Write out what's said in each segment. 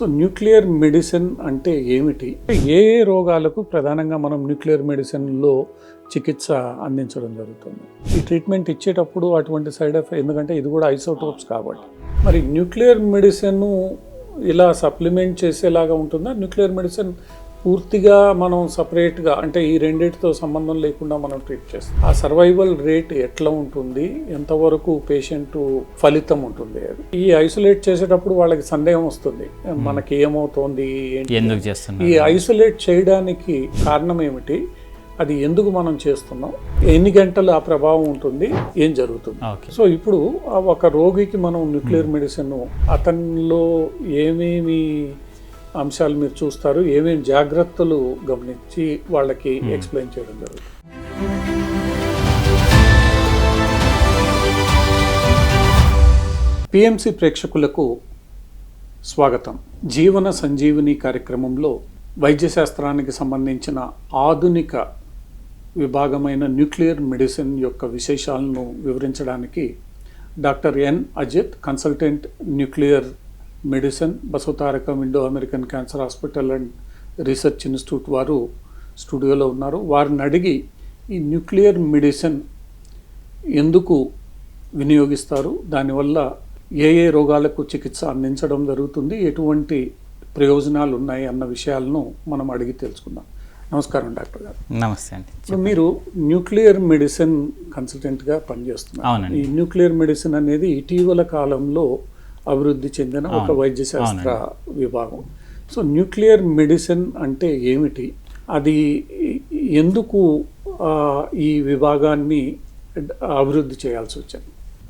So nuclear medicine అంటే ఏమిటి? ఏ ఏ రోగాలకు ప్రధానంగా మనం న్యూక్లియర్ మెడిసిన్లో చికిత్స అందించడం జరుగుతుంది? ఈ ట్రీట్మెంట్ ఇచ్చేటప్పుడు అటువంటి సైడ్ ఎఫెక్ట్ ఎందుకంటే ఇది కూడా ఐసోటోప్స్ కాబట్టి. మరి న్యూక్లియర్ మెడిసిన్ ఇలా సప్లిమెంట్ చేసేలాగా ఉంటుందా? న్యూక్లియర్ మెడిసిన్ పూర్తిగా మనం సపరేట్గా అంటే ఈ రెండింటితో సంబంధం లేకుండా మనం ట్రీట్ చేస్తాం. ఆ సర్వైవల్ రేట్ ఎట్లా ఉంటుంది? ఎంతవరకు పేషెంట్ ఫలితం ఉంటుంది అది? ఈ ఐసోలేట్ చేసేటప్పుడు వాళ్ళకి సందేహం వస్తుంది. మనకి ఏమవుతోంది ఎందుకు ఈ చేస్తున్నారు ఐసోలేట్ చేయడానికి కారణం ఏమిటి? అది ఎందుకు మనం చేస్తున్నాం? ఎన్ని గంటలు ఆ ప్రభావం ఉంటుంది? ఏం జరుగుతుంది? సో ఇప్పుడు ఒక రోగికి మనం న్యూక్లియర్ మెడిసిన్ అతనిలో ఏమేమి అంశాలు మీరు చూస్తారు. ఏమేమి జాగ్రత్తలు గమనించి వాళ్ళకి ఎక్స్ప్లెయిన్ చేయడం జరుగుతుంది. పిఎంసి ప్రేక్షకులకు స్వాగతం. జీవన సంజీవని కార్యక్రమంలో వైద్య శాస్త్రానికి సంబంధించిన ఆధునిక విభాగమైన న్యూక్లియర్ మెడిసిన్ యొక్క విశేషాలను వివరించడానికి doctor N Ajith consultant nuclear medicine Basavatarakam Indo American cancer hospital and research institute వారు స్టూడియోలో ఉన్నారు. వారిని అడిగి ఈ న్యూక్లియర్ మెడిసిన్ ఎందుకు వినియోగిస్తారు? దానివల్ల ఏ ఏ రోగాలకు చికిత్స అందించడం జరుగుతుంది? ఎటువంటి ప్రయోజనాలు ఉన్నాయి అన్న విషయాలను మనం అడిగి తెలుసుకుందాం. నమస్కారం డాక్టర్ గారు. నమస్తే అండి. మీరు న్యూక్లియర్ మెడిసిన్ కన్సల్టెంట్గా పనిచేస్తున్నారు. ఈ న్యూక్లియర్ మెడిసిన్ అనేది ఇటీవల కాలంలో అభివృద్ధి చెందిన ఒక అవును. వైద్య శాస్త్ర విభాగం. సో న్యూక్లియర్ మెడిసిన్ అంటే ఏమిటి? అది ఎందుకు ఈ విభాగాన్ని అభివృద్ధి చేయాల్సి వచ్చింది?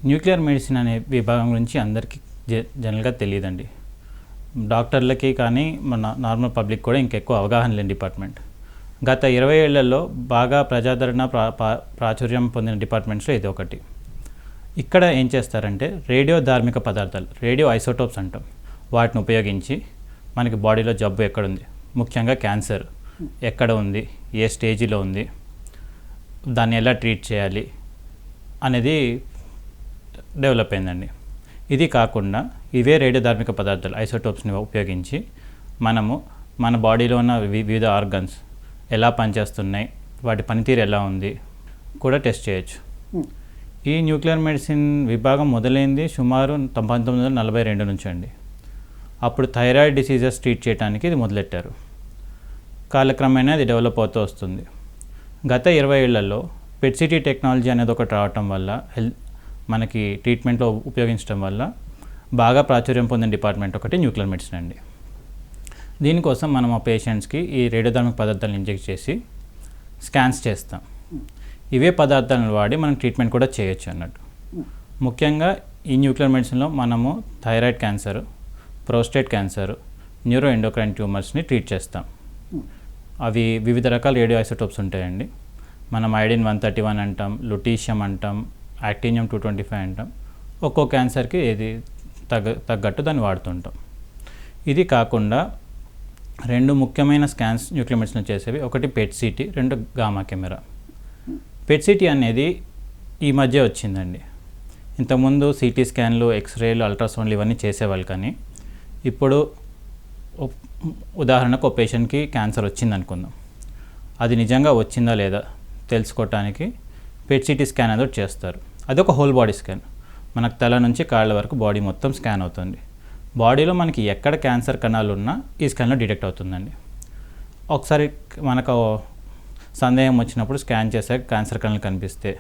న్యూక్లియర్ మెడిసిన్ అనే విభాగం గురించి అందరికీ జ- జనరల్గా తెలియదండి. డాక్టర్లకి కానీ మన నార్మల్ పబ్లిక్ కూడా ఇంకెక్కువ అవగాహన లేని డిపార్ట్మెంట్. గత ఇరవై ఏళ్ళలో బాగా ప్రజాదరణ ప్రా ప్రాచుర్యం పొందిన డిపార్ట్మెంట్స్లో ఇది ఒకటి. ఇక్కడ ఏం చేస్తారంటే రేడియో ధార్మిక పదార్థాలు రేడియో ఐసోటోప్స్ అంటాం. వాటిని ఉపయోగించి మనకి బాడీలో జబ్బు ఎక్కడుంది? ముఖ్యంగా క్యాన్సర్. ఎక్కడ ఉంది? ఏ స్టేజిలో ఉంది? దాన్ని ఎలా ట్రీట్ చేయాలి? అనేది డెవలప్ అయిందండి. ఇది కాకుండా ఇవే రేడియో ధార్మిక పదార్థాలు ఐసోటోప్స్ని ఉపయోగించి మనము మన బాడీలో ఉన్న వి- వివిధ ఆర్గన్స్ ఎలా పనిచేస్తున్నాయి? వాటి పనితీరు ఎలా ఉంది? కూడా టెస్ట్ చేయొచ్చు. ఈ న్యూక్లియర్ మెడిసిన్ విభాగం మొదలైంది సుమారు పంతొమ్మిది వందల నలభై రెండు నుంచి అండి. అప్పుడు థైరాయిడ్ డిసీజెస్ ట్రీట్ చేయడానికి ఇది మొదలెట్టారు. కాలక్రమేణా ఇది డెవలప్ అవుతూ వస్తుంది. గత ఇరవై ఏళ్ళలో పెట్సిటీ టెక్నాలజీ అనేది ఒకటి రావటం వల్ల హెల్త్ మనకి ట్రీట్మెంట్లో ఉపయోగించడం వల్ల బాగా ప్రాచుర్యం పొందిన డిపార్ట్మెంట్ ఒకటి న్యూక్లియర్ మెడిసిన్ అండి. దీనికోసం మనం ఆ పేషెంట్స్కి ఈ రేడియోధార్మిక పదార్థాలను ఇంజెక్ట్ చేసి స్కాన్స్ చేస్తాం. ఇవే పదార్థాలను వాడి మనం ట్రీట్మెంట్ కూడా చేయొచ్చు అన్నట్టు. ముఖ్యంగా ఈ న్యూక్లియర్ మెడిసిన్లో మనము thyroid cancer prostate cancer neuro endocrine ట్యూమర్స్ని treat చేస్తాం. అవి వివిధ రకాల రేడియో ఐసోటోప్స్ ఉంటాయండి. మనం ఐడిన్ వన్ థర్టీ వన్ అంటాం లుటీషియం అంటాం యాక్టీనియం టూ ట్వంటీ ఫైవ్ అంటాం. ఒక్కో క్యాన్సర్కి ఏది తగ్గ తగ్గట్టు దాన్ని వాడుతుంటాం. ఇది కాకుండా రెండు ముఖ్యమైన స్కాన్స్ న్యూక్లియర్ మెడిసిన్ చేసేవి ఒకటి పెట్ సిటీ రెండు గామా కెమెరా. పెట్ సిటీ అనేది ఈ మధ్య వచ్చిందండి. ఇంతకుముందు సిటీ స్కాన్లు ఎక్స్రేలు అల్ట్రాసౌండ్లు ఇవన్నీ చేసేవాళ్ళు కానీ ఇప్పుడు ఉదాహరణకు ఒక పేషెంట్కి క్యాన్సర్ వచ్చింది అనుకుందాం అది నిజంగా వచ్చిందా లేదా తెలుసుకోవటానికి పెట్ సిటీ స్కాన్ అనేది చేస్తారు. అది ఒక హోల్ బాడీ స్కాన్. మనకు తల నుంచి కాళ్ళ వరకు బాడీ మొత్తం స్కాన్ అవుతుంది. బాడీలో మనకి ఎక్కడ క్యాన్సర్ కణాలు ఉన్నా ఈ స్కాన్లో డిటెక్ట్ అవుతుందండి. ఒకసారి మనకు సందేహం వచ్చినప్పుడు స్కాన్ చేశాక క్యాన్సర్ కణాలు కనిపిస్తే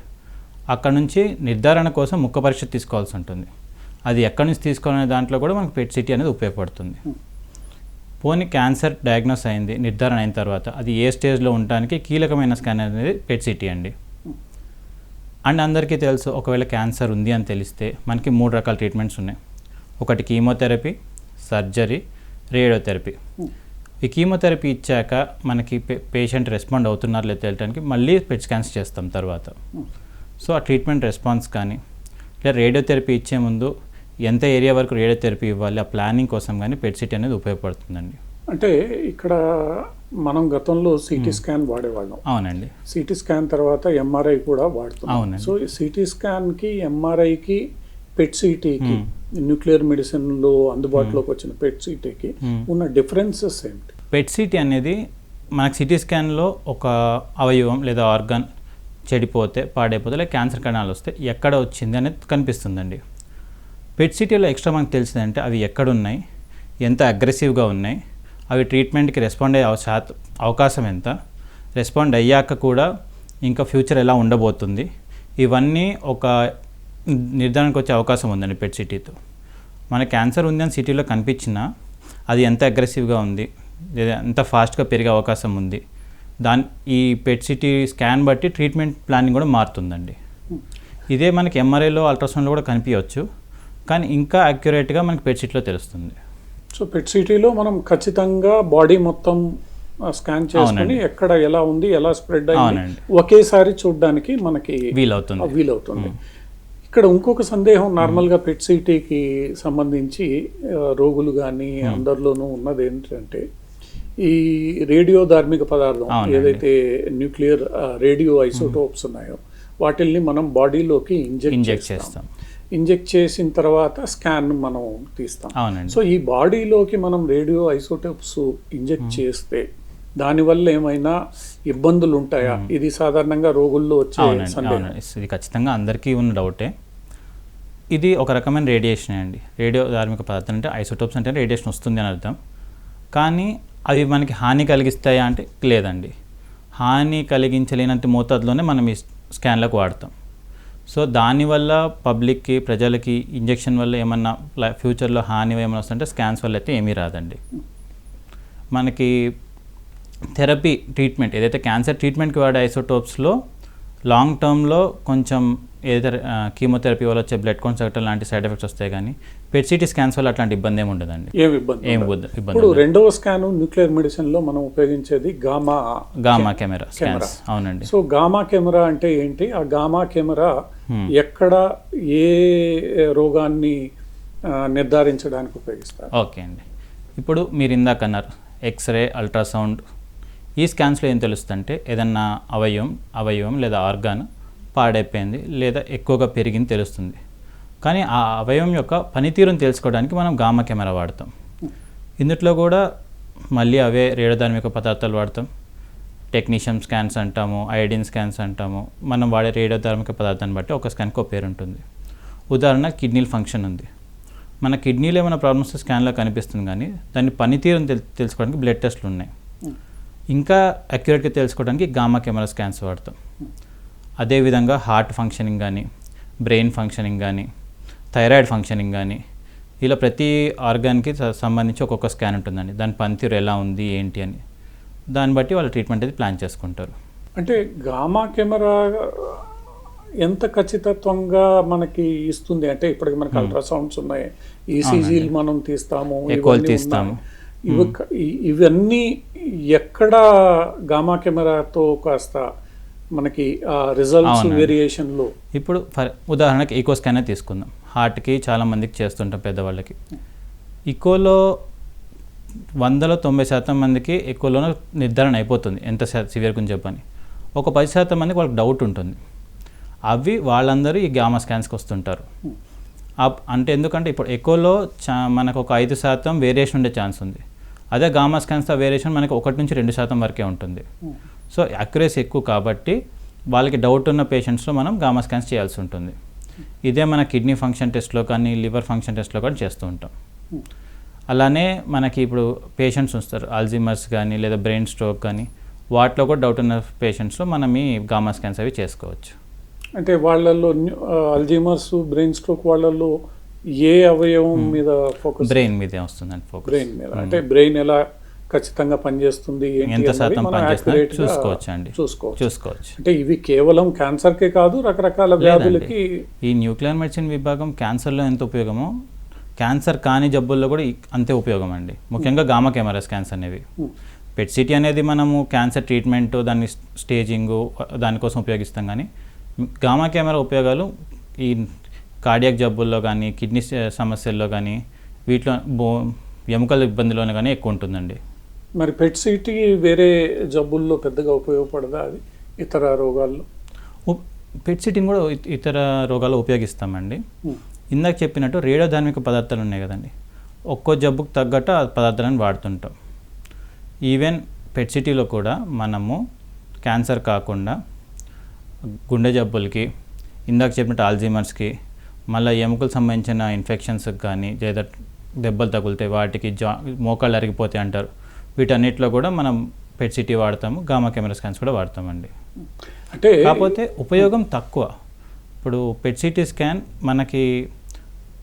అక్కడ నుంచి నిర్ధారణ కోసం ముక్క పరీక్ష తీసుకోవాల్సి ఉంటుంది. అది ఎక్కడి నుంచి తీసుకోవాలనే దాంట్లో కూడా మనకు పెట్ సిటీ అనేది ఉపయోగపడుతుంది. పోనీ క్యాన్సర్ డయాగ్నోస్ అయింది నిర్ధారణ అయిన తర్వాత అది ఏ స్టేజ్లో ఉండడానికి కీలకమైన స్కాన్ అనేది పెట్ సిటీ అండి. అండ్ అందరికీ తెలుసు ఒకవేళ క్యాన్సర్ ఉంది అని తెలిస్తే మనకి మూడు రకాల ట్రీట్మెంట్స్ ఉన్నాయి. ఒకటి కీమోథెరపీ సర్జరీ రేడియోథెరపీ. ఈ కీమోథెరపీ ఇచ్చాక మనకి పే- పేషెంట్ రెస్పాండ్ అవుతున్నారు లేదా తెలియడానికి మళ్ళీ పెట్ స్కాన్స్ చేస్తాం తర్వాత. సో ఆ ట్రీట్మెంట్ రెస్పాన్స్ కానీ లేదా రేడియోథెరపీ ఇచ్చే ముందు ఎంత ఏరియా వరకు రేడియోథెరపీ ఇవ్వాలి ఆ ప్లానింగ్ కోసం కానీ పెట్ సిటీ అనేది ఉపయోగపడుతుందండి. అంటే ఇక్కడ మనం గతంలో సిటీ స్కాన్ వాడేవాళ్ళం. అవునండి. సిటీ స్కాన్ తర్వాత ఎంఆర్ఐ కూడా వాడుతున్నాం. అవునండి. సో సిటీ స్కాన్కి ఎంఆర్ఐకి పెట్ సిటీకి. న్యూక్లియర్ మెడిసిన్లో అందుబాటులోకి వచ్చిన పెట్ సిటీకి Hmm. ఉన్న డిఫరెన్సెస్ ఏంటి పెట్ సిటీ అనేది మనకు సిటీ స్కాన్లో ఒక అవయవం లేదా ఆర్గాన్ చెడిపోతే పాడైపోతే లేదా క్యాన్సర్ కణాలు వస్తే ఎక్కడ వచ్చింది అనేది కనిపిస్తుందండి పెట్ సిటీలో ఎక్స్ట్రా మనకు తెలిసిందంటే అవి ఎక్కడ ఉన్నాయి ఎంత అగ్రెసివ్గా ఉన్నాయి అవి ట్రీట్మెంట్కి రెస్పాండ్ అయ్యే అవకాశం ఎంత రెస్పాండ్ అయ్యాక కూడా ఇంకా ఫ్యూచర్ ఎలా ఉండబోతుంది ఇవన్నీ ఒక నిర్ధారణకు వచ్చే అవకాశం ఉందండి పెట్ సిటీతో. మన క్యాన్సర్ ఉంది అని సిటీలో కనిపించినా అది ఎంత అగ్రెసివ్గా ఉంది లేదా ఎంత ఫాస్ట్గా పెరిగే అవకాశం ఉంది దాని ఈ పెట్ సిటీ స్కాన్ బట్టి ట్రీట్మెంట్ ప్లానింగ్ కూడా మారుతుందండి. ఇదే మనకి ఎంఆర్ఐలో అల్ట్రాసౌండ్లో కూడా కనిపించవచ్చు కానీ ఇంకా అక్యురేట్గా మనకి పెట్ సిటీలో తెలుస్తుంది. సో పెట్ సిటీలో మనం ఖచ్చితంగా బాడీ మొత్తం స్కాన్ చేసుకుని. ఎక్కడ ఎలా ఉంది ఎలా స్ప్రెడ్ అయింది. ఒకేసారి చూడడానికి మనకి వీలవుతుంది. వీలవుతుంది. ఇక్కడ ఇంకొక సందేహం నార్మల్గా పెట్ సిటీకి సంబంధించి రోగులు కానీ అందరిలోనూ ఉన్నది ఏంటంటే ఈ రేడియో ధార్మిక పదార్థం. ఏదైతే న్యూక్లియర్ రేడియో ఐసోటోప్స్ ఉన్నాయో వాటిల్ని మనం బాడీలోకి ఇంజెక్ట్ ఇంజెక్ట్ చేస్తాం. ఇంజెక్ట్ చేసిన తర్వాత స్కాన్ మనం తీస్తాం. సో ఈ బాడీలోకి మనం రేడియో ఐసోటోప్స్ ఇంజెక్ట్ చేస్తే దానివల్ల ఏమైనా ఇబ్బందులు ఉంటాయా ఇది సాధారణంగా రోగుల్లో వచ్చే ఇది ఖచ్చితంగా అందరికీ ఉన్న డౌటే. ఇది ఒక రకమైన రేడియేషన్ అండి. రేడియో ధార్మిక పదార్థం అంటే ఐసోటోప్స్ అంటే రేడియేషన్ వస్తుంది అని అర్థం. కానీ అవి మనకి హాని కలిగిస్తాయా అంటే లేదండి. హాని కలిగించలేనంత మోతాదులోనే మనం ఈ స్కాన్లకు వాడతాం. సో దానివల్ల పబ్లిక్కి ప్రజలకి ఇంజెక్షన్ వల్ల ఏమన్నా ఫ్యూచర్లో హాని ఏమైనా వస్తుంటే స్కాన్స్ వల్ల అయితే ఏమీ రాదండి. మనకి థెరపీ ట్రీట్మెంట్ ఏదైతే క్యాన్సర్ ట్రీట్మెంట్కి వాడే ఐసోటోప్స్లో లాంగ్ టర్మ్లో కొంచెం ఏదైతే కీమోథెరపీ వల్ల వచ్చే బ్లడ్ కౌంట్ లాంటి సైడ్ ఎఫెక్ట్స్ వస్తాయి కానీ పెట్ సిటీ స్కాన్స్ వల్ల అట్లాంటి ఇబ్బంది ఏమి ఉండదండి ఏం ఇబ్బంది ఏం ఉండదు. బుద్ధ- ఇబ్బంది ఇప్పుడు. రెండవ స్కాన్ న్యూక్లియర్ మెడిసిన్లో మనం ఉపయోగించేది గామా గామా కెమెరా. స్కాన్స్ అవునండి సో గామా కెమెరా అంటే ఏంటి ఆ గామా కెమెరా. ఎక్కడ ఏ రోగాన్ని నిర్ధారించడానికి ఉపయోగిస్తారు ఓకే అండి ఇప్పుడు మీరు ఇందాక అన్నారు ఎక్స్రే అల్ట్రాసౌండ్ ఈ స్కాన్స్లో ఏం తెలుస్తుందంటే ఏదన్నా అవయవం అవయవం లేదా ఆర్గాన్ పాడైపోయింది లేదా ఎక్కువగా పెరిగింది తెలుస్తుంది. కానీ ఆ అవయవం యొక్క పనితీరును తెలుసుకోవడానికి మనం గామా కెమెరా వాడతాం. ఇందుట్లో కూడా మళ్ళీ అవే రేడియోధార్మిక పదార్థాలు వాడతాం. టెక్నీషియన్ స్కాన్స్ అంటాము ఐడిన్ స్కాన్స్ అంటాము. మనం వాడే రేడియోధార్మిక పదార్థాన్ని బట్టి ఒక స్కాన్కి ఒక పేరు ఉంటుంది. ఉదాహరణ కిడ్నీల ఫంక్షన్ ఉంది. మన కిడ్నీలో ఏమైనా ప్రాబ్లమ్స్ స్కాన్లో కనిపిస్తుంది కానీ దాని పనితీరుని తెలు తెలుసుకోవడానికి బ్లడ్ టెస్ట్లు ఉన్నాయి. ఇంకా అక్యురేట్గా తెలుసుకోవడానికి గామా కెమెరా స్కాన్స్ వాడతాం. అదేవిధంగా హార్ట్ ఫంక్షనింగ్ కానీ బ్రెయిన్ ఫంక్షనింగ్ కానీ థైరాయిడ్ ఫంక్షనింగ్ కానీ ఇలా ప్రతి ఆర్గాన్కి సంబంధించి ఒక్కొక్క స్కాన్ ఉంటుందండి. దాని పనితీరు ఎలా ఉంది ఏంటి అని. దాన్ని బట్టి వాళ్ళ ట్రీట్మెంట్ అది ప్లాన్ చేసుకుంటారు. అంటే గామా కెమెరా ఎంత ఖచ్చితత్వంగా మనకి ఇస్తుంది? అంటే ఇప్పటికి మనకి అల్ట్రాసౌండ్స్ ఉన్నాయి. ఈసీజీలు మనం తీస్తాము ఎక్కువ తీస్తాము. ఇవి ఇ- ఇవన్నీ ఎక్కడ గామా కెమెరాతో కాస్త మనకి రిజల్ట్స్ అవునండి. వేరియేషన్లో ఇప్పుడు ఫర్ ఉదాహరణకి ఈకో స్కానే తీసుకుందాం. హార్ట్కి చాలా మందికి చేస్తుంటాం పెద్దవాళ్ళకి. ఈకోలో వందలో తొంభై శాతం మందికి ఎక్కువలోనే నిర్ధారణ అయిపోతుంది. ఎంత సివియర్ గురించి చెప్పని. ఒక పది శాతం మందికి వాళ్ళకి డౌట్ ఉంటుంది. అవి వాళ్ళందరూ ఈ గామా స్కాన్స్కి వస్తుంటారు. అప్- అంటే ఎందుకంటే ఇప్పుడు ఎక్కువలో చా మనకు ఒక ఐదు శాతం వేరియేషన్ ఉండే ఛాన్స్ ఉంది. అదే గామా స్కాన్స్ ఆ వేరియేషన్ మనకి ఒకటి నుంచి రెండు శాతం వరకే ఉంటుంది. సో అక్యురసీ ఎక్కువ కాబట్టి వాళ్ళకి డౌట్ ఉన్న పేషెంట్స్లో మనం గామా స్కాన్స్ చేయాల్సి ఉంటుంది. ఇదే మన కిడ్నీ ఫంక్షన్ టెస్ట్లో కానీ లివర్ ఫంక్షన్ టెస్ట్లో కానీ చేస్తూ ఉంటాం. అలానే మనకి ఇప్పుడు పేషెంట్స్ వస్తారు. ఆల్జిమర్స్ కానీ లేదా బ్రెయిన్ స్ట్రోక్ కానీ వాటిలో కూడా డౌట్ ఉన్న పేషెంట్స్లో మనం ఈ గామా స్కాన్స్ అవి చేసుకోవచ్చు. అంటే వాళ్ళల్లో అల్జీమర్స్ బ్రెయిన్ స్ట్రోక్ వాళ్ళల్లో ఏ అవయవం మీద ఫోకస్ బ్రెయిన్ మీదే వస్తుందండి ఫోకస్ బ్రెయిన్ మీద. అంటే బ్రెయిన్ ఎలా ఖచ్చితంగా పనిచేస్తుంది ఎంత శాతం చూసుకోవచ్చు అండి చూసుకోవచ్చు. చూసుకోవచ్చు. అంటే ఇవి కేవలం క్యాన్సర్ కే కాదు రకరకాల వ్యాధులకి ఈ న్యూక్లియర్ మెడిసిన్ విభాగం క్యాన్సర్లో ఎంత ఉపయోగమో క్యాన్సర్ కాని జబ్బుల్లో కూడా అంతే ఉపయోగం అండి ముఖ్యంగా గామా కెమెరా స్కాన్స్ అనేవి. పెట్ సిటీ అనేది మనము క్యాన్సర్ ట్రీట్మెంట్ దాని స్టేజింగ్ దానికోసం ఉపయోగిస్తాం కానీ గామా కెమెరా ఉపయోగాలు ఈ కార్డియాక్ జబ్బుల్లో కానీ కిడ్నీ సమస్యల్లో కానీ వీటిలో బో ఎముకల ఇబ్బందిలోనే కానీ ఎక్కువ ఉంటుందండి. మరి పెట్ సిటీ వేరే జబ్బుల్లో పెద్దగా ఉపయోగపడదా అది? ఇతర రోగాల్లో? పెట్ సిటీని కూడా ఇతర రోగాలు ఉపయోగిస్తామండి. ఇందాక చెప్పినట్టు రేడియోధార్మిక పదార్థాలు ఉన్నాయి కదండి. ఒక్కో జబ్బుకు తగ్గట్టు ఆ పదార్థాలను వాడుతుంటాం. ఈవెన్ పెట్ సిటీలో కూడా మనము క్యాన్సర్ కాకుండా గుండె జబ్బులకి ఇందాక చెప్పినట్టు ఆల్జీమర్స్కి మళ్ళీ ఎముకలకు సంబంధించిన ఇన్ఫెక్షన్స్కి కానీ లేదా దెబ్బలు తగులుతాయి వాటికి జా మోకాళ్ళు అరిగిపోతాయి అంటారు. వీటన్నిటిలో కూడా మనం పెట్ సిటీ వాడతాము గామా కెమెరా స్కాన్స్ కూడా వాడతామండి. అంటే కాకపోతే ఉపయోగం తక్కువ. ఇప్పుడు పెట్ సిటీ స్కాన్ మనకి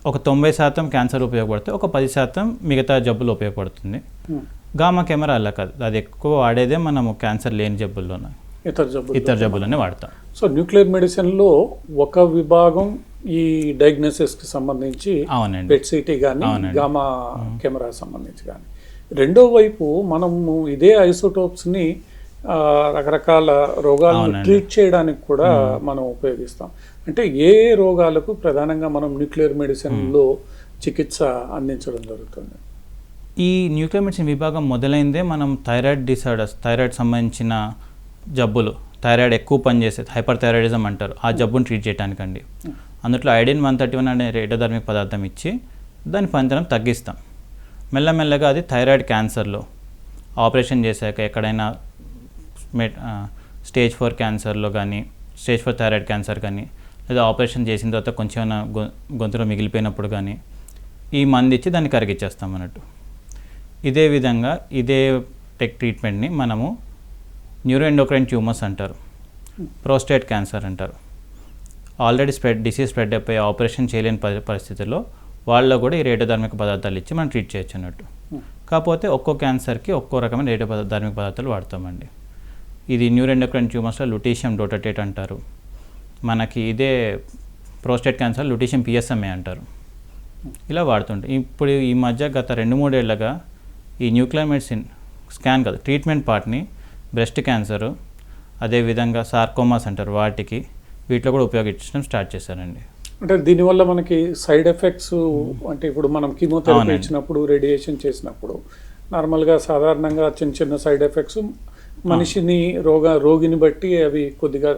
ఒక తొంభై శాతం క్యాన్సర్ ఉపయోగపడితే ఒక పది శాతం మిగతా జబ్బులు ఉపయోగపడుతుంది. గామా కెమెరా అలా కాదు. అది ఎక్కువ వాడేదే మనము క్యాన్సర్ లేని జబ్బుల్లోనే. ఇతర జబ్బులు ఇతర జబ్బులనే వాడతాం. సో న్యూక్లియర్ మెడిసిన్లో ఒక విభాగం ఈ డయాగ్నోసిస్కి సంబంధించి పెట్ సిటీ కానీ. గామా కెమెరా సంబంధించి కానీ రెండో వైపు మనము ఇదే ఐసోటోప్స్ని రకరకాల రోగాలను. ట్రీట్ చేయడానికి కూడా మనం ఉపయోగిస్తాం. అంటే ఏ ఏ రోగాలకు ప్రధానంగా మనం న్యూక్లియర్ మెడిసిన్లో చికిత్స అందించడం జరుగుతుంది? ఈ న్యూక్లియర్ మెడిసిన్ విభాగం మొదలైందే మనం థైరాయిడ్ డిసార్డర్స్ థైరాయిడ్ సంబంధించిన జబ్బులు. థైరాయిడ్ ఎక్కువ పనిచేసేది హైపర్ థైరాయిడిజం అంటారు. ఆ జబ్బును ట్రీట్ చేయడానికండి అందులో ఐడిన్ వన్ థర్టీ వన్ అనే రేటోధర్మిక్ పదార్థం ఇచ్చి దాని పనితనం తగ్గిస్తాం. మెల్లమెల్లగా అది థైరాయిడ్ క్యాన్సర్లో ఆపరేషన్ చేశాక ఎక్కడైనా స్టేజ్ ఫోర్ క్యాన్సర్లో కానీ స్టేజ్ ఫోర్ థైరాయిడ్ క్యాన్సర్ కానీ లేదా ఆపరేషన్ చేసిన తర్వాత కొంచెం గొ- గొంతులో మిగిలిపోయినప్పుడు కానీ ఈ మందు ఇచ్చి దాన్ని కరిగిచ్చేస్తాం అన్నట్టు. ఇదే విధంగా ఇదే టెక్ ట్రీట్మెంట్ని మనము న్యూరోఎండోక్రైన్ ట్యూమర్స్ అంటారు. ప్రోస్టేట్ క్యాన్సర్ అంటారు. ఆల్రెడీ స్ప్రెడ్ డిసీజ్ స్ప్రెడ్ అయిపోయి ఆపరేషన్ చేయలేని పరి- పరిస్థితుల్లో వాళ్ళలో కూడా ఈ రేడియోధార్మిక పదార్థాలు ఇచ్చి మనం ట్రీట్ చేయొచ్చు అన్నట్టు. కాకపోతే ఒక్కో క్యాన్సర్కి ఒక్కో రకమైన రేడియో ధార్మిక పదార్థాలు వాడతామండి. ఇది న్యూరోఎండోక్రైన్ ట్యూమర్స్లో లుటీషియం డోటటేట్ అంటారు. మనకి ఇదే ప్రోస్టేట్ క్యాన్సర్ లుటీషియం పిఎస్ఎంఏ అంటారు. ఇలా వాడుతుంటాం ఇప్పుడు ఈ మధ్య గత రెండు మూడేళ్ళుగా ఈ న్యూక్లియర్ మెడిసిన్ స్కాన్ కాదు ట్రీట్మెంట్ పార్ట్ని బ్రెస్ట్ క్యాన్సరు అదేవిధంగా సార్కోమాస్ అంటారు వాటికి. వీటిలో కూడా ఉపయోగించడం స్టార్ట్ చేశారండి అంటే దీనివల్ల మనకి సైడ్ ఎఫెక్ట్స్ అంటే ఇప్పుడు మనం కీమోథెరపీ. ఇచ్చినప్పుడు రేడియేషన్ చేసినప్పుడు నార్మల్గా సాధారణంగా చిన్న చిన్న సైడ్ ఎఫెక్ట్స్ మనిషిని రోగ రోగిని బట్టి అవి కొద్దిగా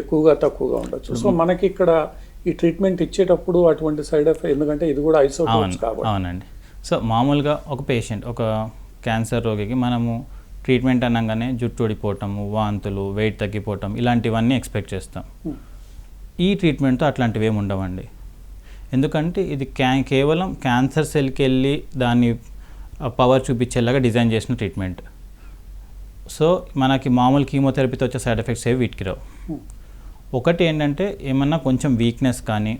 ఎక్కువగా తక్కువగా ఉండొచ్చు. సో మనకి ఇక్కడ ఈ ట్రీట్మెంట్ ఇచ్చేటప్పుడు అటువంటి సైడ్ ఎఫెక్ట్ ఎందుకంటే ఇది కూడా ఐసోటోప్స్ కాబట్టి. అవునండి. సో మామూలుగా ఒక పేషెంట్ ఒక క్యాన్సర్ రోగికి మనము ట్రీట్మెంట్ అనగానే జుట్టు ఊడిపోవటము వాంతులు వెయిట్ తగ్గిపోవటం ఇలాంటివన్నీ ఎక్స్పెక్ట్ చేస్తాం. ఈ ట్రీట్మెంట్తో అట్లాంటివి ఏమి ఉండవండి. ఎందుకంటే ఇది క్యా కేవలం క్యాన్సర్ సెల్కి వెళ్ళి దాన్ని పవర్ చూపించేలాగా డిజైన్ చేసిన ట్రీట్మెంట్ సో మనకి మామూలు కీమోథెరపీతో వచ్చే సైడ్ ఎఫెక్ట్స్ ఏవి వీటికి రావు. ఒకటి ఏంటంటే ఏమన్నా కొంచెం వీక్నెస్ కానీ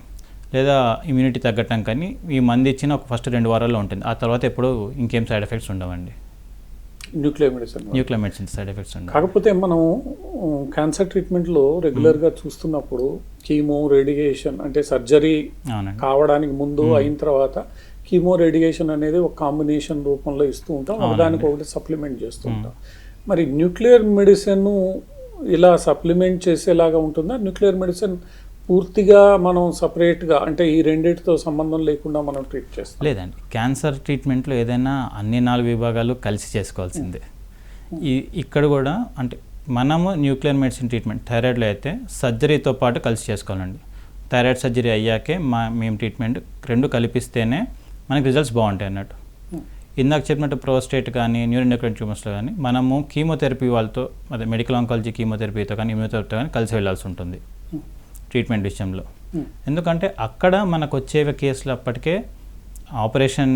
లేదా ఇమ్యూనిటీ తగ్గటం కానీ ఈ మంది ఇచ్చిన ఒక ఫస్ట్ రెండు వారాల్లో ఉంటుంది. ఆ తర్వాత ఎప్పుడు ఇంకేం సైడ్ ఎఫెక్ట్స్ ఉండవండి. Nuclear medicine. Nuclear medicine side effects ఉండవు కాకపోతే మనం క్యాన్సర్ ట్రీట్మెంట్లో రెగ్యులర్గా చూస్తున్నప్పుడు కీమో రేడియేషన్ అంటే సర్జరీ కావడానికి ముందు అయిన తర్వాత కీమో రేడియేషన్ అనేది ఒక కాంబినేషన్ రూపంలో ఇస్తూ ఉంటాం. ఒకదానికి ఒకటి సప్లిమెంట్ చేస్తూ ఉంటాం. మరి న్యూక్లియర్ మెడిసిన్ ఇలా సప్లిమెంట్ చేసేలాగా ఉంటుందా? న్యూక్లియర్ మెడిసిన్ పూర్తిగా మనం సపరేట్గా అంటే ఈ రెండింటితో సంబంధం లేకుండా మనం ట్రీట్ చేస్తాం. లేదండి. క్యాన్సర్ ట్రీట్మెంట్లో ఏదైనా అన్ని నాలుగు విభాగాలు కలిసి చేసుకోవాల్సిందే. ఈ ఇక్కడ కూడా అంటే మనము న్యూక్లియర్ మెడిసిన్ ట్రీట్మెంట్ థైరాయిడ్లో అయితే సర్జరీతో పాటు కలిసి చేసుకోవాలండి. థైరాయిడ్ సర్జరీ అయ్యాకే మా మేము ట్రీట్మెంట్ రెండు కలిపిస్తేనే మనకి రిజల్ట్స్ బాగుంటాయి అన్నట్టు. ఇందాక చెప్పినట్టు ప్రోస్టేట్ కానీ న్యూరోఎండోక్రైన్ ట్యూమర్స్లో కానీ మనము కీమోథెరపీ వాళ్ళతో అదే మెడికల్ ఆంకాలజీ కీమోథెరపీతో కానీ ఇమ్యూనోథెరపీతో కానీ కలిసి వెళ్ళాల్సి ఉంటుంది. ట్రీట్మెంట్ విషయంలో Hmm. ఎందుకంటే అక్కడ మనకు వచ్చే కేసులు అప్పటికే ఆపరేషన్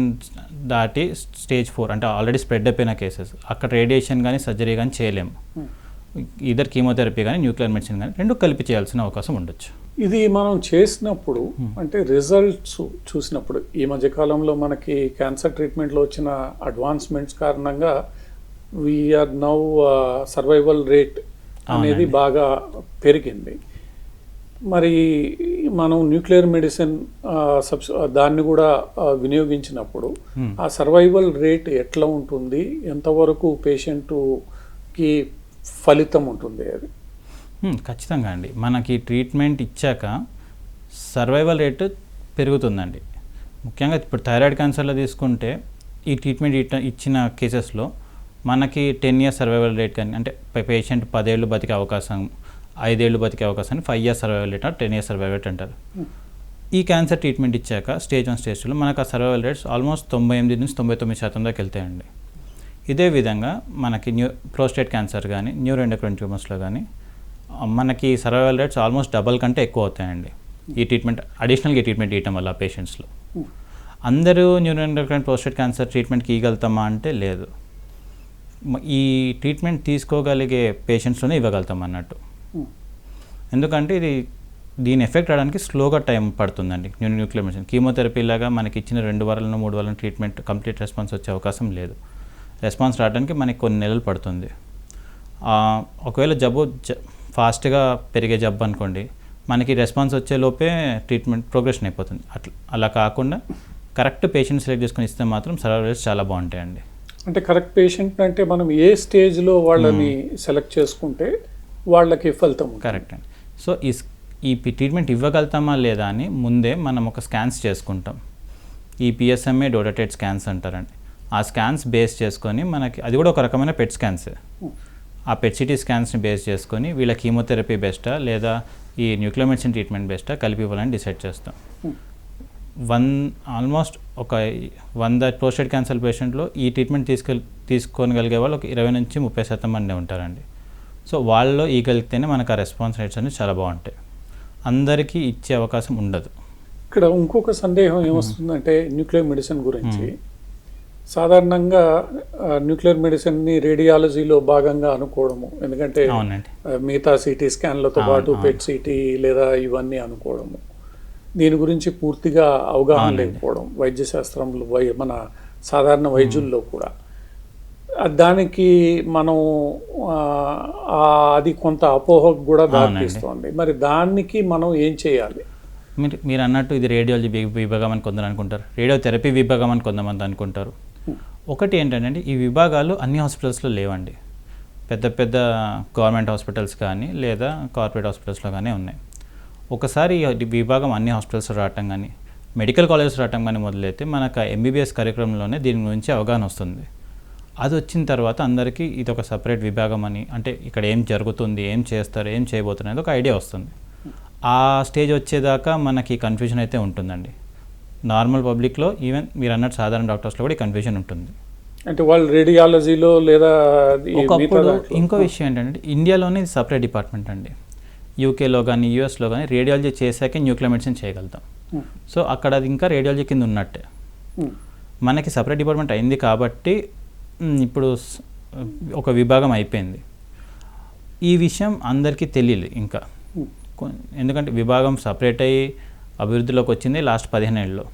దాటి స్టేజ్ ఫోర్ అంటే ఆల్రెడీ స్ప్రెడ్ అయిపోయిన కేసెస్ అక్కడ రేడియేషన్ కానీ సర్జరీ కానీ చేయలేము Hmm. ఇద్దరు కీమోథెరపీ కానీ న్యూక్లియర్ మెడిసిన్ కానీ రెండు కలిపి చేయాల్సిన అవకాశం ఉండొచ్చు ఇది మనం చేసినప్పుడు అంటే రిజల్ట్స్ చూసినప్పుడు ఈ మధ్య కాలంలో మనకి క్యాన్సర్ ట్రీట్మెంట్లో వచ్చిన అడ్వాన్స్మెంట్స్ కారణంగా వీఆర్ నౌ సర్వైవల్ రేట్ అనేది. బాగా పెరిగింది మరి మనం న్యూక్లియర్ మెడిసిన్ సబ్స్ దాన్ని కూడా వినియోగించినప్పుడు Hmm. ఆ సర్వైవల్ రేట్ ఎట్లా ఉంటుంది? ఎంతవరకు పేషెంట్కి ఫలితం ఉంటుంది అది? హ్మ్, ఖచ్చితంగా అండి. మనకి ట్రీట్మెంట్ ఇచ్చాక సర్వైవల్ రేట్ పెరుగుతుందండి. ముఖ్యంగా ఇప్పుడు థైరాయిడ్ క్యాన్సర్లో తీసుకుంటే ఈ ట్రీట్మెంట్ ఇచ్చిన కేసెస్లో మనకి టెన్ ఇయర్స్ సర్వైవల్ రేట్ కానీ అంటే పేషెంట్ పదేళ్ళు బతికే అవకాశం ఐదేళ్ళు బతికే అవకాశం five years survival rate ten years survival rate అంటారు. ఈ క్యాన్సర్ ట్రీట్మెంట్ ఇచ్చాక స్టేజ్ వన్ స్టేజ్ టూలో మనకు ఆ సర్వైవల్ రేట్స్ ఆల్మోస్ట్ తొంభై ఎనిమిది నుంచి తొంభై తొమ్మిది శాతం దాకా వెళ్తాయండి. ఇదే విధంగా మనకి న్యూ ప్రోస్టేట్ క్యాన్సర్ కానీ న్యూరో ఎండోక్రైన్ ట్యూమర్స్లో కానీ మనకి సర్వైవల్ రేట్స్ ఆల్మోస్ట్ డబల్ కంటే ఎక్కువ అవుతాయండి. ఈ ట్రీట్మెంట్ అడిషనల్గా ట్రీట్మెంట్ ఇవ్వటం వల్ల పేషెంట్స్లో అందరూ న్యూరో ఎండోక్రైన్ ప్రోస్టేట్ క్యాన్సర్ ట్రీట్మెంట్కి ఇవ్వగలుగుతామా అంటే లేదు. ఈ ట్రీట్మెంట్ తీసుకోగలిగే పేషెంట్స్లోనే ఇవ్వగలుగుతాం అన్నట్టు. ఎందుకంటే ఇది దీని ఎఫెక్ట్ రావడానికి స్లోగా టైం పడుతుందండి. New nuclear medicine. కీమోథెరపీ లాగా మనకి ఇచ్చిన రెండు వారాలను మూడు వారాలను ట్రీట్మెంట్ కంప్లీట్ రెస్పాన్స్ వచ్చే అవకాశం లేదు. రెస్పాన్స్ రావడానికి మనకి కొన్ని నెలలు పడుతుంది. ఒకవేళ జబ్బు జ ఫాస్ట్గా పెరిగే జబ్బు అనుకోండి మనకి రెస్పాన్స్ వచ్చే లోపే ట్రీట్మెంట్ ప్రోగ్రెషన్ అయిపోతుంది. అట్లా అలా కాకుండా కరెక్ట్ పేషెంట్ సెలెక్ట్ చేసుకొని ఇస్తే మాత్రం సర్వైవల్స్ చాలా బాగుంటాయండి. అంటే కరెక్ట్ పేషెంట్ అంటే మనం ఏ స్టేజ్లో వాళ్ళని సెలెక్ట్ చేసుకుంటే వాళ్ళకి ఫలితం. కరెక్ట్ అండి. సో ఈ ఈ ట్రీట్మెంట్ ఇవ్వగలుగుతామా లేదా అని ముందే మనం ఒక స్కాన్స్ చేసుకుంటాం. ఈ పిఎస్ఎంఏ డోడటెడ్ స్కాన్స్ అంటారండి. ఆ స్కాన్స్ బేస్ చేసుకొని మనకి అది కూడా ఒక రకమైన పెట్ స్కాన్స్ ఆ పెట్ సిటీ స్కాన్స్ని బేస్ చేసుకొని వీళ్ళ కీమోథెరపీ బెస్టా లేదా ఈ న్యూక్లియర్ మెడిసిన్ ట్రీట్మెంట్ బెస్టా కలిపి ఇవ్వాలని డిసైడ్ చేస్తాం. వన్ ఆల్మోస్ట్ ఒక వంద ప్రోస్టేట్ క్యాన్సర్ పేషెంట్లో ఈ ట్రీట్మెంట్ తీసుకెళ్ తీసుకోగలిగే వాళ్ళు ఒక ఇరవై నుంచి ముప్పై శాతం మంది ఉంటారండి. సో వాళ్ళలో ఇవ్వగలిగితేనే మనకు ఆ రెస్పాన్స్ రేట్స్ అనేవి చాలా బాగుంటాయి. అందరికీ ఇచ్చే అవకాశం ఉండదు. ఇక్కడ ఇంకొక సందేహం ఏమొస్తుందంటే న్యూక్లియర్ మెడిసిన్ గురించి. సాధారణంగా న్యూక్లియర్ మెడిసిన్ని రేడియాలజీలో భాగంగా అనుకోవడము. ఎందుకంటే మిగతా సిటీ స్కాన్లతో పాటు. పెట్ సిటీ లేదా ఇవన్నీ అనుకోవడము. దీని గురించి పూర్తిగా అవగాహన. లేకపోవడం. వైద్య శాస్త్రంలో మన సాధారణ వైద్యుల్లో కూడా. దానికి మనం అది కొంత అపోహకు కూడా. దారితీస్తోంది. మరి దానికి మనం ఏం చేయాలి? మీరు మీరు అన్నట్టు ఇది రేడియాలజీ విభాగం అని కొందరు అనుకుంటారు. రేడియోథెరపీ విభాగం అని కొంతమంది అనుకుంటారు. ఒకటి ఏంటంటే ఈ విభాగాలు అన్ని హాస్పిటల్స్లో లేవండి. పెద్ద పెద్ద గవర్నమెంట్ హాస్పిటల్స్ కానీ లేదా కార్పొరేట్ హాస్పిటల్స్లో కానీ ఉన్నాయి. ఒకసారి ఈ విభాగం అన్ని హాస్పిటల్స్లో రావటం కానీ మెడికల్ కాలేజెస్ రావటం కానీ మొదలైతే మనకు ఎంబీబీఎస్ కార్యక్రమంలోనే దీని గురించి అవగాహన వస్తుంది. అది వచ్చిన తర్వాత అందరికీ ఇది ఒక సపరేట్ విభాగం అని అంటే ఇక్కడ ఏం జరుగుతుంది ఏం చేస్తారు ఏం చేయబోతున్నారు అనేది ఒక ఐడియా వస్తుంది. ఆ స్టేజ్ వచ్చేదాకా మనకి కన్ఫ్యూజన్ అయితే ఉంటుందండి. నార్మల్ పబ్లిక్లో ఈవెన్ మీరు అన్నట్టు సాధారణ డాక్టర్స్లో కూడా ఈ కన్ఫ్యూజన్ ఉంటుంది. అంటే వాళ్ళు రేడియాలజీలో లేదా ఒకప్పుడు ఇంకో విషయం ఏంటంటే ఇండియాలోనే ఇది సపరేట్ డిపార్ట్మెంట్ అండి. యూకేలో కానీ యూఎస్లో కానీ రేడియాలజీ చేశాకే న్యూక్లియర్ మెడిసిన్ చేయగలుగుతాం. సో అక్కడ అది ఇంకా రేడియాలజీ కింద ఉన్నట్టే. మనకి సపరేట్ డిపార్ట్మెంట్ అయింది కాబట్టి ఇప్పుడు ఒక విభాగం అయిపోయింది. ఈ విషయం అందరికీ తెలియదు ఇంకా. ఎందుకంటే విభాగం సపరేట్ అయ్యి అభివృద్ధిలోకి వచ్చింది లాస్ట్ పదిహేను ఏళ్ళలో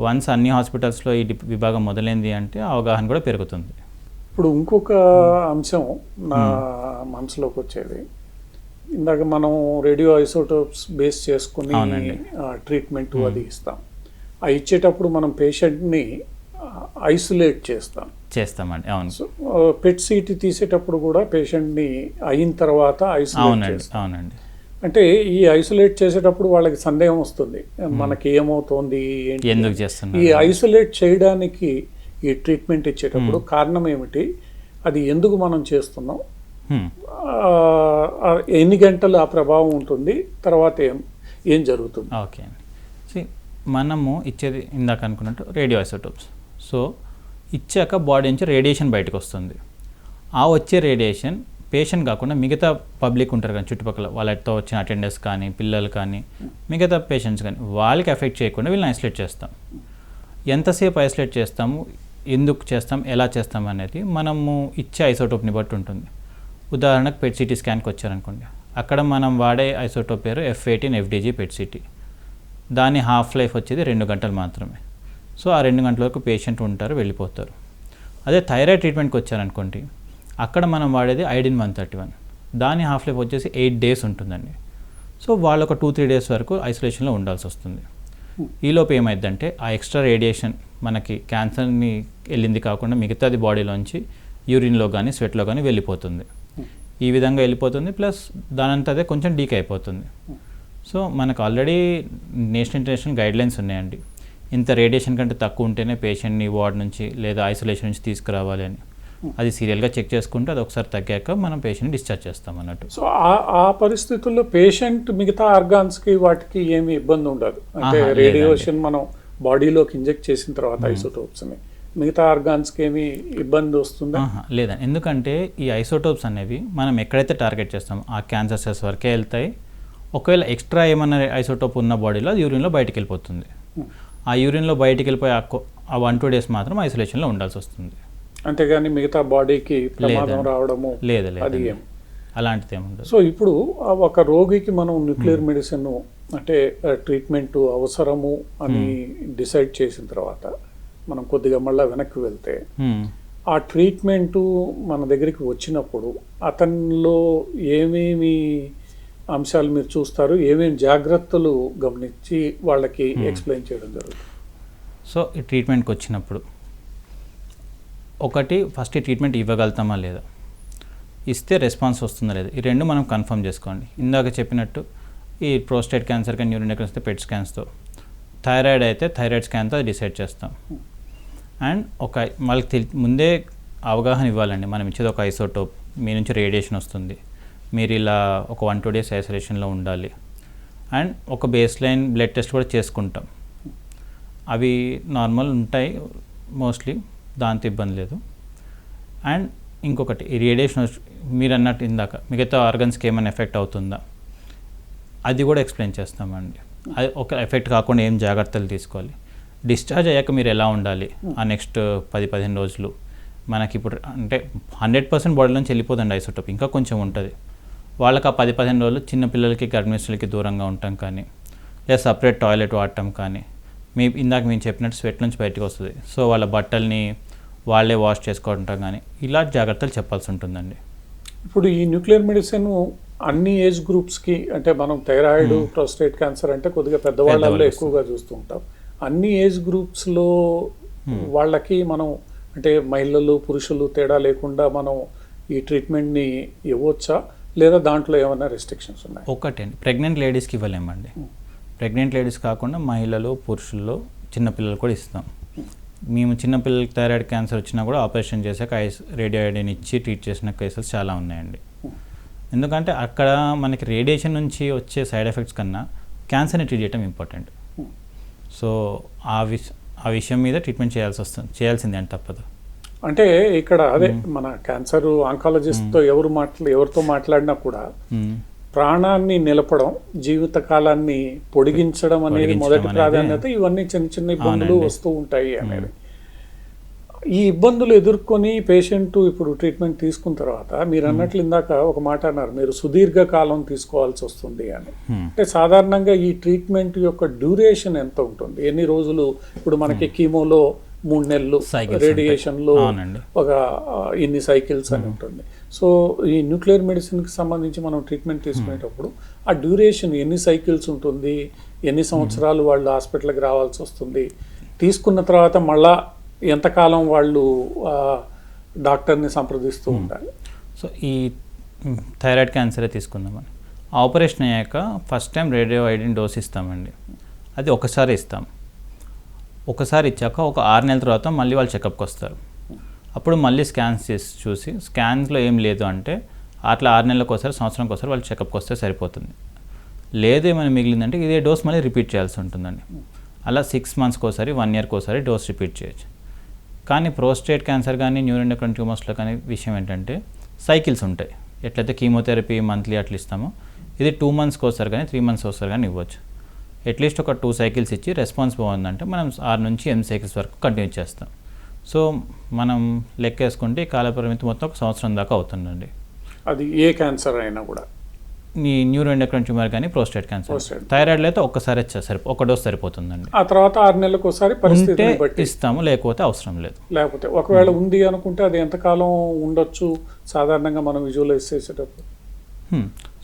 వన్స్ అన్ని హాస్పిటల్స్లో ఈ విభాగం మొదలైంది అంటే అవగాహన కూడా పెరుగుతుంది. ఇప్పుడు ఇంకొక అంశం నా మనసులోకి వచ్చేది. ఇందాక మనం రేడియో ఐసోటోప్స్ బేస్ చేసుకుని. ట్రీట్మెంట్ అది ఇస్తాం. ఆ ఇచ్చేటప్పుడు మనం పేషెంట్ని ఐసోలేట్ చేస్తాం. చేస్తామండి. అవును. సో పెట్ సీటీ తీసేటప్పుడు కూడా పేషెంట్ని అయిన తర్వాత ఐసోలేట్ అవునండి చేస్తాం. అవునండి. అంటే ఈ ఐసోలేట్ చేసేటప్పుడు వాళ్ళకి సందేహం వస్తుంది. మనకి ఏమవుతోంది ఎందుకు ఈ చేస్తున్నారు ఐసోలేట్ చేయడానికి ఈ ట్రీట్మెంట్ ఇచ్చేటప్పుడు కారణం ఏమిటి? అది ఎందుకు మనం చేస్తున్నాం? ఎన్ని గంటలు ఆ ప్రభావం ఉంటుంది? తర్వాత ఏం ఏం జరుగుతుంది? ఓకే మనము ఇచ్చేది ఇందాక అనుకున్నట్టు రేడియో ఐసోటోప్స్ సో ఇచ్చాక బాడీ నుంచి రేడియేషన్ బయటకు వస్తుంది. ఆ వచ్చే రేడియేషన్ పేషెంట్ కాకుండా మిగతా పబ్లిక్ ఉంటారు కానీ చుట్టుపక్కల వాళ్ళతో వచ్చిన అటెండర్స్ కానీ పిల్లలు కానీ మిగతా పేషెంట్స్ కానీ వాళ్ళకి ఎఫెక్ట్ చేయకుండా వీళ్ళని ఐసోలేట్ చేస్తాం. ఎంతసేపు ఐసోలేట్ చేస్తాము? ఎందుకు చేస్తాం? ఎలా చేస్తాం అనేది మనము ఇచ్చే ఐసోటోప్ని బట్టి ఉంటుంది. ఉదాహరణకు పెట్ సిటీ స్కాన్కి వచ్చారనుకోండి. అక్కడ మనం వాడే ఐసోటోప్ పేరు F eighteen FDG PET CT. దాని హాఫ్ లైఫ్ వచ్చేది రెండు గంటలు మాత్రమే. సో ఆ రెండు గంటల వరకు పేషెంట్ ఉంటారు వెళ్ళిపోతారు. అదే థైరాయిడ్ ట్రీట్మెంట్కి వచ్చారనుకోండి అక్కడ మనం వాడేది ఐడిన్ వన్ థర్టీ వన్ దాని హాఫ్ లైఫ్ వచ్చేసి ఎయిట్ డేస్ ఉంటుందండి. సో వాళ్ళు ఒక టూ త్రీ డేస్ వరకు ఐసోలేషన్లో ఉండాల్సి వస్తుంది. ఈలోపు ఏమైందంటే ఆ ఎక్స్ట్రా రేడియేషన్ మనకి క్యాన్సర్ని వెళ్ళింది కాకుండా మిగతాది బాడీలోంచి యూరిన్లో కానీ స్వెట్లో కానీ వెళ్ళిపోతుంది. ఈ విధంగా వెళ్ళిపోతుంది ప్లస్ దానంతదే అదే కొంచెం డీక్ అయిపోతుంది. సో మనకు ఆల్రెడీ నేషనల్ ఇంటర్నేషనల్ గైడ్లైన్స్ ఉన్నాయండి. ఇంత రేడియేషన్ కంటే తక్కువ ఉంటేనే పేషెంట్ని వార్డ్ నుంచి లేదా ఐసోలేషన్ నుంచి తీసుకురావాలి అని. అది సీరియల్గా చెక్ చేసుకుంటే అది ఒకసారి తగ్గాక మనం పేషెంట్ డిశ్చార్జ్ చేస్తాం అన్నట్టు. సో ఆ ఆ పరిస్థితుల్లో పేషెంట్ మిగతా ఆర్గాన్స్కి వాటికి ఏమి ఇబ్బంది ఉండదు. అంటే రేడియేషన్ మనం బాడీలోకి ఇంజెక్ట్ చేసిన తర్వాత ఐసోటోప్స్ని మిగతా ఆర్గాన్స్కి ఏమి ఇబ్బంది వస్తుందా? లేదండి. ఎందుకంటే ఈ ఐసోటోప్స్ అనేవి మనం ఎక్కడైతే టార్గెట్ చేస్తామో ఆ క్యాన్సర్ సెల్స్ వరకే వెళ్తాయి. ఒకవేళ ఎక్స్ట్రా ఏమన్నా ఐసోటోప్ ఉన్న బాడీలో అది యూరిన్లో బయటికి వెళ్ళిపోతుంది. ఆ యూరిన్లో బయటికి వెళ్ళిపోయి ఆ వన్ టూ డేస్ మాత్రం ఐసోలేషన్లో ఉండాల్సి వస్తుంది. అంతేగాని మిగతా బాడీకి ప్రమాదం. రావడము లేదు ఏం? అలాంటిది ఏమి ఉండదు. సో ఇప్పుడు ఆ ఒక రోగికి మనం న్యూక్లియర్ మెడిసిన్ అంటే ట్రీట్మెంట్ అవసరము అని డిసైడ్ చేసిన తర్వాత మనం కొద్దిగా మళ్ళీ వెనక్కి వెళ్తే. ఆ ట్రీట్మెంట్ మన దగ్గరికి వచ్చినప్పుడు అతనిలో ఏమేమి అంశాలు మీరు చూస్తారు. ఏమేమి జాగ్రత్తలు గమనించి వాళ్ళకి ఎక్స్ప్లెయిన్ చేయడం జరుగుతుంది? సో ఈ ట్రీట్మెంట్కి వచ్చినప్పుడు ఒకటి ఫస్ట్ ట్రీట్మెంట్ ఇవ్వగలుగుతామా లేదా? ఇస్తే రెస్పాన్స్ వస్తుందా లేదా? ఈ రెండు మనం కన్ఫర్మ్ చేసుకోండి. ఇందాక చెప్పినట్టు ఈ ప్రోస్టేట్ క్యాన్సర్ కానీ యూరిన్ వస్తే పెట్ స్కాన్స్తో. థైరాయిడ్ అయితే థైరాయిడ్ స్కాన్తో అది డిసైడ్ చేస్తాం. అండ్ ఒక వాళ్ళకి తెలి- ముందే అవగాహన ఇవ్వాలండి. మనం ఇచ్చేది ఒక ఐసోటోప్ మీ నుంచి రేడియేషన్ వస్తుంది. మీరు ఇలా ఒక వన్ టూ డేస్ ఐసోలేషన్లో ఉండాలి. అండ్ ఒక బేస్ లైన్ బ్లడ్ టెస్ట్ కూడా చేసుకుంటాం. అవి నార్మల్ ఉంటాయి మోస్ట్లీ దాంతో ఇబ్బంది లేదు. అండ్ ఇంకొకటి ఈ రేడియేషన్ మీరు అన్నట్టు ఇందాక మిగతా ఆర్గన్స్కి ఏమైనా ఎఫెక్ట్ అవుతుందా? అది కూడా ఎక్స్ప్లెయిన్ చేస్తామండి. అది ఒక ఎఫెక్ట్ కాకుండా ఏం జాగ్రత్తలు తీసుకోవాలి. డిశ్చార్జ్ అయ్యాక మీరు ఎలా ఉండాలి? ఆ నెక్స్ట్ పది పదిహేను రోజులు. మనకి ఇప్పుడు అంటే హండ్రెడ్ పర్సెంట్ బాడీలోంచి నుంచి వెళ్ళిపోతుంది ఐసోటోప్ ఇంకా కొంచెం ఉంటుంది. వాళ్ళకి ఆ పది పదిహేను రోజులు చిన్న పిల్లలకి గర్భిణీస్తులకి దూరంగా ఉండటం కానీ లేదా సపరేట్ టాయిలెట్ వాడటం కానీ మీ ఇందాక మేము చెప్పినట్టు స్వెట్ నుంచి బయటకు వస్తుంది. సో వాళ్ళ బట్టల్ని వాళ్ళే వాష్ చేసుకోవటం కానీ ఇలా జాగ్రత్తలు చెప్పాల్సి ఉంటుందండి. ఇప్పుడు ఈ న్యూక్లియర్ మెడిసిన్ అన్ని ఏజ్ గ్రూప్స్కి అంటే మనం థైరాయిడ్ ప్రోస్టేట్ క్యాన్సర్ అంటే కొద్దిగా పెద్దవాళ్ళలో ఎక్కువగా చూస్తూ ఉంటాం అన్ని ఏజ్ గ్రూప్స్లో వాళ్ళకి మనం అంటే మహిళలు పురుషులు తేడా లేకుండా మనం ఈ ట్రీట్మెంట్ని ఇవ్వచ్చా? లేదా దాంట్లో ఏమైనా రెస్ట్రిక్షన్స్ ఉన్నాయి? ఒకటండి ప్రెగ్నెంట్ లేడీస్కి ఇవ్వలేమండి. ప్రెగ్నెంట్ లేడీస్ కాకుండా మహిళలు పురుషుల్లో చిన్నపిల్లలు కూడా ఇస్తాం. మేము చిన్నపిల్లలకి థైరాయిడ్ క్యాన్సర్ వచ్చినా కూడా ఆపరేషన్ చేశాక ఐస్ రేడియోఐడిన్ ఇచ్చి ట్రీట్ చేసిన కేసెస్ చాలా ఉన్నాయండి. ఎందుకంటే అక్కడ మనకి రేడియేషన్ నుంచి వచ్చే సైడ్ ఎఫెక్ట్స్ కన్నా క్యాన్సర్ని ట్రీట్ చేయడం ఇంపార్టెంట్ సో ఆ విష ఆ విషయం మీద ట్రీట్మెంట్ చేయాల్సి వస్తుంది చేయాల్సిందే అని తప్పదు. అంటే ఇక్కడ అదే మన క్యాన్సర్ ఆంకాలజిస్ట్తో ఎవరు మాట్లా ఎవరితో మాట్లాడినా కూడా. ప్రాణాన్ని నిలపడం జీవిత కాలాన్ని పొడిగించడం అనేది మొదటి ప్రాధాన్యత. ఇవన్నీ చిన్న చిన్న ఇబ్బందులు. వస్తూ ఉంటాయి అనేది. ఈ ఇబ్బందులు ఎదుర్కొని పేషెంట్ ఇప్పుడు ట్రీట్మెంట్ తీసుకున్న తర్వాత మీరు అన్నట్లు ఇందాక ఒక మాట అన్నారు మీరు సుదీర్ఘ కాలం తీసుకోవాల్సి వస్తుంది అని. అంటే సాధారణంగా ఈ ట్రీట్మెంట్ యొక్క డ్యూరేషన్ ఎంత ఉంటుంది? ఎన్ని రోజులు? ఇప్పుడు మనకి కీమోలో మూడు నెలలు Cycles రేడియేషన్లో ఉంటాయి. అవునండి. ఒక ఇన్ని సైకిల్స్ అని ఉంటుంది. సో ఈ న్యూక్లియర్ మెడిసిన్కి సంబంధించి మనం ట్రీట్మెంట్ తీసుకునేటప్పుడు ఆ డ్యూరేషన్ ఎన్ని సైకిల్స్ ఉంటుంది ఎన్ని సంవత్సరాలు వాళ్ళు హాస్పిటల్కి రావాల్సి వస్తుంది తీసుకున్న తర్వాత మళ్ళా ఎంతకాలం వాళ్ళు డాక్టర్ని సంప్రదిస్తూ ఉండాలి సో ఈ థైరాయిడ్ క్యాన్సరే తీసుకుందామని ఆపరేషన్ అయ్యాక first time radio iodine dose ఇస్తామండి. అది ఒకసారి ఇస్తాం. ఒకసారి ఇచ్చాక ఒక ఆరు నెలల తర్వాత మళ్ళీ వాళ్ళు చెకప్కి వస్తారు. అప్పుడు మళ్ళీ స్కాన్స్ చేసి చూసి స్కాన్స్లో ఏం లేదు అంటే అట్లా ఆరు నెలలకు ఒకసారి సంవత్సరంకి ఒకసారి వాళ్ళు చెకప్కి వస్తే సరిపోతుంది. లేదు ఏమైనా మిగిలిందంటే ఇదే డోస్ మళ్ళీ రిపీట్ చేయాల్సి ఉంటుందండి. అలా సిక్స్ మంత్స్కి ఒకసారి వన్ ఇయర్కి ఒకసారి డోస్ రిపీట్ చేయొచ్చు. కానీ ప్రోస్టేట్ క్యాన్సర్ కానీ న్యూరోఎండోక్రైన్ ట్యూమర్స్లో కానీ విషయం ఏంటంటే సైకిల్స్ ఉంటాయి. ఎట్లయితే కీమోథెరపీ మంత్లీ అట్లా ఇస్తామో ఇది టూ మంత్స్కి ఒకసారి కానీ త్రీ మంత్స్ ఒకసారి కానీ ఇవ్వచ్చు. అట్లీస్ట్ ఒక టూ సైకిల్స్ ఇచ్చి రెస్పాన్స్ బాగుందంటే మనం ఆరు నుంచి ఎనిమిది సైకిల్స్ వరకు కంటిన్యూ చేస్తాం. సో మనం లెక్క వేసుకుంటే ఈ కాల పరిమితి మొత్తం ఒక సంవత్సరం దాకా అవుతుందండి. అది ఏ క్యాన్సర్ అయినా కూడా? ఈ న్యూరోఎండోక్రైన్ ట్యూమర్ కానీ ప్రోస్టేట్ క్యాన్సర్. థైరాయిడ్లో అయితే ఒక్కసారి సరి ఒక డోస్ సరిపోతుందండి. ఆ తర్వాత ఆరు నెలలకు ఒకసారి బట్టి. ఇస్తాము లేకపోతే అవసరం లేదు. లేకపోతే ఒకవేళ ఉంది అనుకుంటే అది ఎంతకాలం ఉండొచ్చు? సాధారణంగా మనం విజువలైజ్ చేసేటప్పుడు.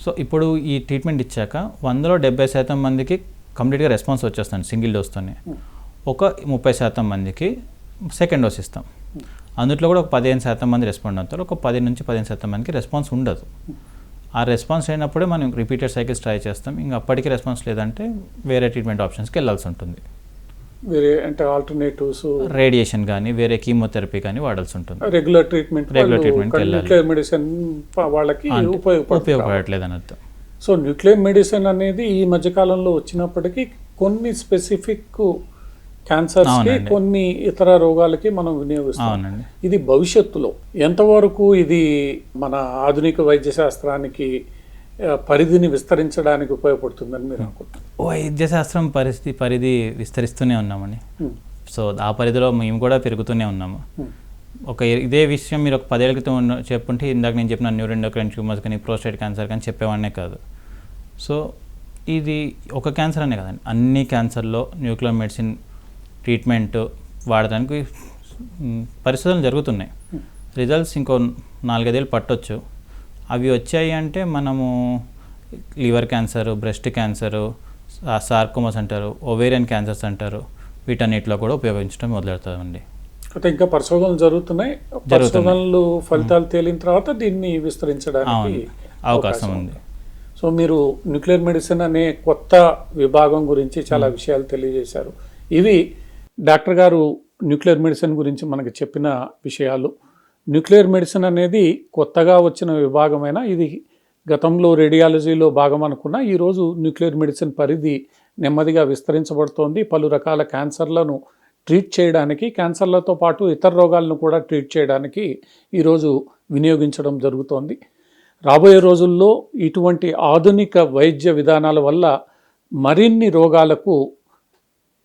సో ఇప్పుడు ఈ ట్రీట్మెంట్ ఇచ్చాక వందలో డెబ్బై శాతం మందికి కంప్లీట్గా రెస్పాన్స్ వచ్చేస్తుంది సింగిల్ డోస్తోనే. ఒక ముప్పై శాతం మందికి సెకండ్ డోస్ ఇస్తాం. అందులో కూడా ఒక పదిహేను శాతం మంది రెస్పాండ్ అవుతారు. ఒక పది నుంచి పదిహేను శాతం మందికి రెస్పాన్స్ ఉండదు. ఆ రెస్పాన్స్ అయినప్పుడే మనం రిపీటెడ్ సైకిల్స్ ట్రై చేస్తాం. ఇంకా అప్పటికి రెస్పాన్స్ లేదంటే వేరే ట్రీట్మెంట్ ఆప్షన్స్కి వెళ్ళాల్సి ఉంటుంది. వేరే అంటే ఆల్టర్నేటివ్స్ రేడియేషన్ కానీ వేరే కీమోథెరపీ కానీ వాడాల్సి ఉంటుంది. రెగ్యులర్ ట్రీట్మెంట్ వెళ్ళాలి. న్యూక్లియర్ మెడిసిన్ వాళ్ళకి ఉపయోగపడట్లేదు అన్నట్టు సో న్యూక్లియర్ మెడిసిన్ అనేది ఈ మధ్య కాలంలో వచ్చినప్పటికీ కొన్ని స్పెసిఫిక్ క్యాన్సర్స్కి అవునండి. కొన్ని ఇతర రోగాలకి మనం వినియోగిస్తాం ఇది భవిష్యత్తులో ఎంతవరకు ఇది మన ఆధునిక వైద్య శాస్త్రానికి పరిధిని విస్తరించడానికి ఉపయోగపడుతుందని మీరు అనుకుంటున్నారు వైద్య శాస్త్రం పరిస్థితి పరిధి విస్తరిస్తూనే ఉన్నామని. సో ఆ పరిధిలో మేము కూడా పెరుగుతూనే ఉన్నాము. ఒక ఇదే విషయం మీరు ఒక పదేళ్ళ క్రితం ఉన్న- చెప్పుంటే ఇందాక నేను చెప్పిన న్యూరోండోక్రైన్ ట్యూమర్స్ కానీ ప్రోస్టేట్ క్యాన్సర్ కానీ చెప్పేవాడినే కాదు. సో ఇది ఒక క్యాన్సర్ అనే కదండి. అన్ని క్యాన్సర్లో న్యూక్లియర్ మెడిసిన్ ట్రీట్మెంట్ వాడడానికి పరిశోధనలు జరుగుతున్నాయి. రిజల్ట్స్ ఇంకో నాలుగైదేళ్ళు పట్టొచ్చు. అవి వచ్చాయి అంటే మనము liver cancer breast cancer sarcomas అంటారు ఒవేరియన్ క్యాన్సర్స్ అంటారు. వీటన్నిటిలో కూడా ఉపయోగించడం మొదలెడతామండి. అయితే ఇంకా పరిశోధనలు జరుగుతున్నాయి. పరిశోధనలు ఫలితాలు తేలిన తర్వాత దీన్ని విస్తరించడానికి అవకాశం ఉంది. సో మీరు న్యూక్లియర్ మెడిసిన్ అనే కొత్త విభాగం గురించి చాలా విషయాలు తెలియజేశారు. ఇవి డాక్టర్ గారు న్యూక్లియర్ మెడిసిన్ గురించి మనకి చెప్పిన విషయాలు. న్యూక్లియర్ మెడిసిన్ అనేది కొత్తగా వచ్చిన విభాగమైన ఇది గతంలో రేడియాలజీలో భాగం అనుకున్న ఈరోజు న్యూక్లియర్ మెడిసిన్ పరిధి నెమ్మదిగా విస్తరించబడుతోంది. పలు రకాల క్యాన్సర్లను ట్రీట్ చేయడానికి క్యాన్సర్లతో పాటు ఇతర రోగాలను కూడా ట్రీట్ చేయడానికి ఈరోజు వినియోగించడం జరుగుతోంది. రాబోయే రోజుల్లో ఇటువంటి ఆధునిక వైద్య విధానాల వల్ల మరిన్ని రోగాలకు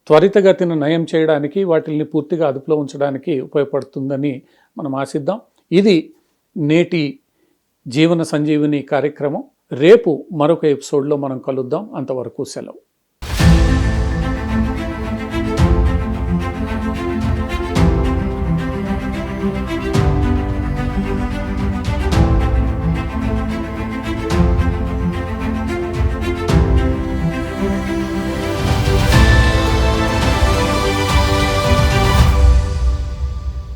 త్వరితగతిన నయం చేయడానికి వాటిల్ని పూర్తిగా అదుపులో ఉంచడానికి ఉపయోగపడుతుందని మనం ఆశిద్దాం. ఇది నేటి జీవన సంజీవిని కార్యక్రమం. రేపు మరొక ఎపిసోడ్లో మనం కలుద్దాం. అంతవరకు సెలవు.